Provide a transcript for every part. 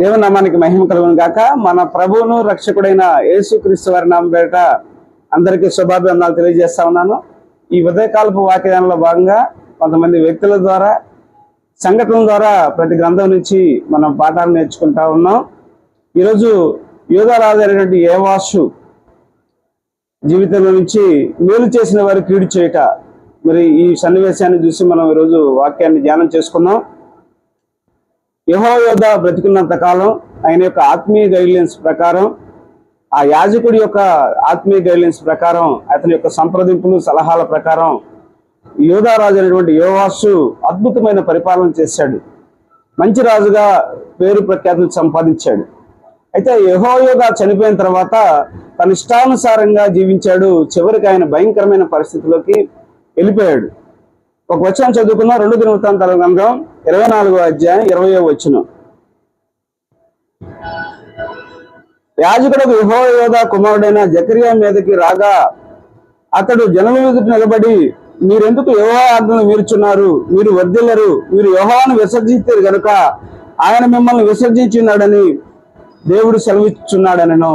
దేవుని నామానికి మహిమ కలుగును గాక. మన ప్రభువును రక్షకుడైన యేసుక్రీస్తు వారి నామం పేరిట అందరికీ శుభాభివందనాలు తెలియజేస్తా ఉన్నాను. ఈ ఉదయకాలపు వాక్యాలలో భాగంగా కొంతమంది వ్యక్తుల ద్వారా సంఘటనల ద్వారా ప్రతి గ్రంథం నుంచి మనం పాఠాలు నేర్చుకుంటా ఉన్నాం. ఈరోజు యోగారాజు అనేటువంటి ఏవాసు జీవితంలో నుంచి మేలు చేసిన వారు కీడు చేయట. మరి ఈ సన్నివేశాన్ని చూసి మనం ఈరోజు వాక్యాన్ని ధ్యానం చేసుకున్నాం. యహో యోధ బ్రతికున్నంత కాలం ఆయన యొక్క ఆత్మీయ గైడ్లైన్స్ ప్రకారం ఆ యాజకుడి యొక్క ఆత్మీయ గైడ్లైన్స్ ప్రకారం అతని యొక్క సంప్రదింపులు సలహాల ప్రకారం యోధారాజు అనేటువంటి యోవాసు అద్భుతమైన పరిపాలన చేశాడు. మంచి రాజుగా పేరు ప్రఖ్యాతులు సంపాదించాడు. అయితే యహోయోగా చనిపోయిన తర్వాత తన ఇష్టానుసారంగా జీవించాడు. చివరికి ఆయన భయంకరమైన పరిస్థితిలోకి వెళ్ళిపోయాడు. ఒక వచనం చదువుకున్న రెండు దినవృత్తాంతాల గ్రంథం ఇరవై నాలుగో అధ్యాయం ఇరవయో వచనం. యాజకుడు యహోయోధ కుమారుడైన జకరియా మీదకి రాగా అతడు జనం నిలబడి మీరెందుకు యహో ఆజ్ఞను మీరుచున్నారు? మీరు వర్ధిల్లరు. మీరు యహోను విసర్జించారు గనుక ఆయన మిమ్మల్ని విసర్జించున్నాడని దేవుడు సెలవిచ్చున్నాడనను.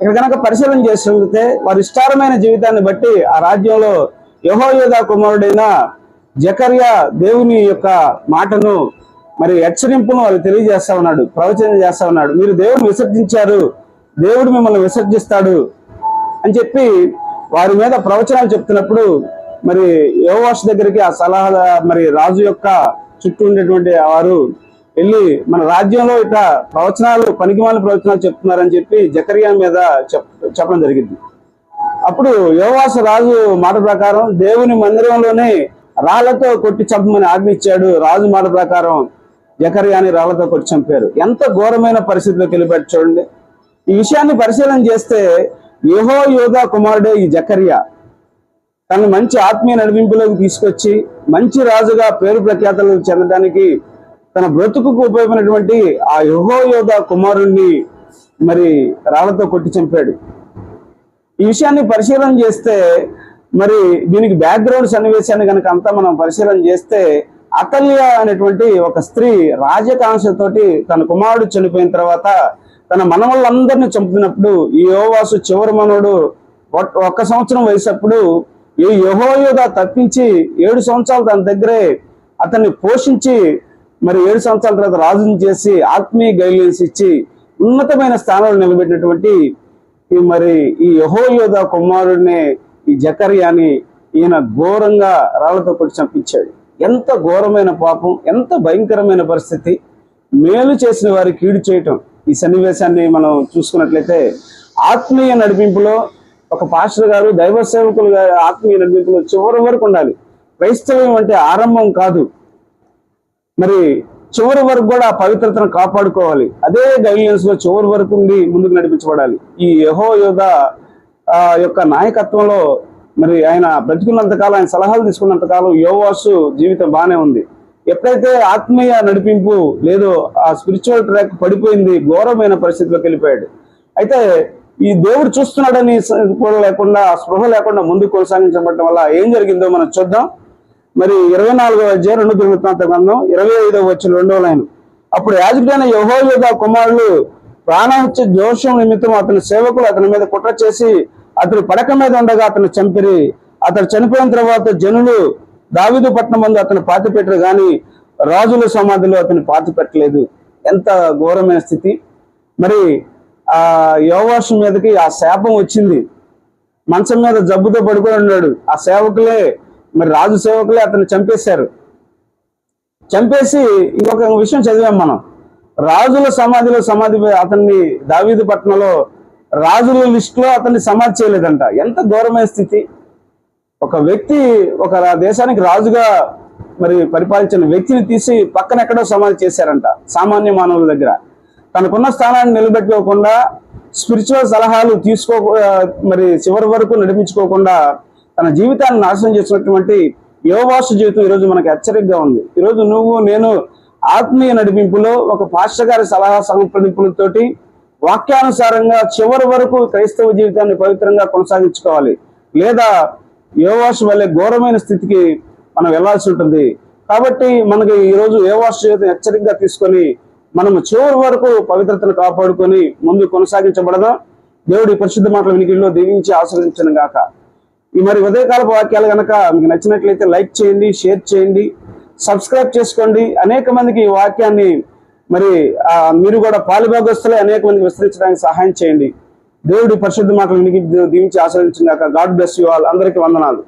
ఇక్కడ కనుక పరిశీలన చేస్తుంటే వారి ఇష్టారమైన జీవితాన్ని బట్టి ఆ రాజ్యంలో యహోయోధ కుమారుడైన జకర్య దేవుని యొక్క మాటను మరి హెచ్చరింపును వాళ్ళు తెలియజేస్తా ఉన్నాడు ప్రవచనం చేస్తా ఉన్నాడు. మీరు దేవుని విసర్జించారు దేవుడు మిమ్మల్ని విసర్జిస్తాడు అని చెప్పి వారి మీద ప్రవచనాలు చెప్తున్నప్పుడు మరి యోవాష్ దగ్గరికి ఆ సలహా మరి రాజు యొక్క చుట్టూ ఉండేటువంటి వారు వెళ్ళి మన రాజ్యంలో ఇట్లా ప్రవచనాలు పనికిమాల ప్రవచనాలు చెప్తున్నారని చెప్పి జకరియా మీద చెప్ చెప్పడం జరిగింది. అప్పుడు యోవాస రాజు మాట ప్రకారం దేవుని మందిరంలోనే రాళ్ళతో కొట్టి చంపమని ఆజ్ఞ ఇచ్చాడు. రాజు మాట ప్రకారం జకర్యాని రాళ్ళతో కొట్టి చంపారు. ఎంత ఘోరమైన పరిస్థితిలోకి వెళ్ళిపెట్టి చూడండి. ఈ విషయాన్ని పరిశీలన చేస్తే యహో యోధా కుమారుడే ఈ జకర్యా. తను మంచి ఆత్మీయ నడిపింపులోకి తీసుకొచ్చి మంచి రాజుగా పేరు ప్రఖ్యాతలు చెందడానికి తన బ్రతుకుకు ఉపయోగమైనటువంటి ఆ యహో యోధ కుమారుణ్ణి మరి రాళ్ళతో కొట్టి చంపాడు. ఈ విషయాన్ని పరిశీలన చేస్తే మరి దీనికి బ్యాక్గ్రౌండ్ సన్నివేశాన్ని కనుక అంతా మనం పరిశీలన చేస్తే అతల్య అనేటువంటి ఒక స్త్రీ రాజకాంక్షతోటి తన కుమారుడు చనిపోయిన తర్వాత తన మనవళ్ళందరినీ చంపుతున్నప్పుడు ఈ యోవాసు చివరి మనోడు ఒక్క సంవత్సరం వయసప్పుడు ఈ యహోయోధ తప్పించి ఏడు సంవత్సరాలు తన దగ్గరే అతన్ని పోషించి మరి ఏడు సంవత్సరాల తర్వాత రాజుని చేసి ఆత్మీయ గైడ్లైన్స్ ఇచ్చి ఉన్నతమైన స్థానంలో నిలబెట్టినటువంటి ఈ మరి ఈ యహోయోధ కుమారుడిని ఈ జకర్యాని ఈయన ఘోరంగా రాళ్ళతో కొట్టి చంపించాడు. ఎంత ఘోరమైన పాపం ఎంత భయంకరమైన పరిస్థితి. మేలు చేసిన వారి కీడు చేయటం. ఈ సన్నివేశాన్ని మనం చూసుకున్నట్లయితే ఆత్మీయ నడిపింపులో ఒక పాస్టర్ గారు దైవ సేవకులు గారు ఆత్మీయ నడిపింపులో చివరి వరకు ఉండాలి. క్రైస్తవ్యం అంటే ఆరంభం కాదు. మరి చివరి వరకు కూడా ఆ పవిత్రతను కాపాడుకోవాలి. అదే గైడ్లైన్స్లో చివరి వరకు ఉండి ముందుకు నడిపించబడాలి. ఈ యహో యోధ యొక్క నాయకత్వంలో మరి ఆయన బ్రతికున్నంతకాలం ఆయన సలహాలు తీసుకున్నంత కాలం యోవాసు జీవితం బాగానే ఉంది. ఎప్పుడైతే ఆత్మీయ నడిపింపు లేదో ఆ స్పిరిచువల్ ట్రాక్ పడిపోయింది ఘోరమైన పరిస్థితిలోకి వెళ్ళిపోయాడు. అయితే ఈ దేవుడు చూస్తున్నాడని కూడా లేకుండా స్పృహ లేకుండా ముందుకు కొనసాగించబడటం వల్ల ఏం జరిగిందో మనం చూద్దాం. మరి ఇరవై నాలుగో అధ్యాయం రెండు దుర్వృత్తాంత గ్రంథం ఇరవై ఐదో వచ్చిన రెండో లైన్. అప్పుడు యాజకుడైన యహోయోధ కుమారులు ప్రాణహత్య దోషం నిమిత్తం అతని సేవకులు అతని మీద కుట్ర చేసి అతడు పడక మీద ఉండగా అతను చంపిరి. అతడు చనిపోయిన తర్వాత జనులు దావిదు పట్నం ముందు అతను పాతి పెట్టరు కానీ రాజుల సమాధిలో అతను పాతి పెట్టలేదు. ఎంత ఘోరమైన స్థితి. మరి ఆ యోగాసు మీదకి ఆ శాపం వచ్చింది. మంచం మీద జబ్బుతో పడుకొని ఉన్నాడు. ఆ సేవకులే మరి రాజు సేవకులే అతను చంపేశారు. చంపేసి ఇంకొక విషయం చదివాం మనం. రాజుల సమాధిలో సమాధి అతన్ని దావీదు పట్నంలో రాజుల లిస్టులో అతన్ని సమాధి చేయలేదంట. ఎంత ఘోరమైన స్థితి. ఒక వ్యక్తి ఒక దేశానికి రాజుగా మరి పరిపాలించిన వ్యక్తిని తీసి పక్కన ఎక్కడో సమాధి చేశారంట సామాన్య మానవుల దగ్గర. తనకున్న స్థానాన్ని నిలబెట్టుకోకుండా స్పిరిచువల్ సలహాలు తీసుకో మరి చివరి వరకు నడిపించుకోకుండా తన జీవితాన్ని నాశనం చేసినటువంటి యోవాసు జీవితం ఈరోజు మనకు హెచ్చరికగా ఉంది. ఈరోజు నువ్వు నేను ఆత్మీయ నడిపింపులో ఒక పాస్టర్ గారి సలహా సంప్రదింపులతోటి వాక్యానుసారంగా చివరి వరకు క్రైస్తవ జీవితాన్ని పవిత్రంగా కొనసాగించుకోవాలి. లేదా యోవాసు వల్లే ఘోరమైన స్థితికి మనం వెళ్ళాల్సి ఉంటుంది. కాబట్టి మనకి ఈ రోజు జీవితం హెచ్చరికగా తీసుకొని మనము చివరి వరకు పవిత్రతను కాపాడుకొని ముందు కొనసాగించబడదాం. దేవుడి పరిశుద్ధ మాటల వినికిడిలో దీవించి ఆశ్రయించను గాక. ఈ మరి ఉదయకాలపు వాక్యాలు గనక మీకు నచ్చినట్లయితే లైక్ చేయండి షేర్ చేయండి. సబ్స్క్రైబ్ చేసుకోండి. అనేక మందికి ఈ వాక్యాన్ని మరి మీరు కూడా పాలుభాగస్తులే అనేక మందికి విస్తరించడానికి సహాయం చేయండి. దేవుడి పరిశుద్ధ మాటలు వినికి దీవించి ఆశ్రయించిందాక గాడ్ బ్లెస్ యూ ఆల్. అందరికీ వందనాలు.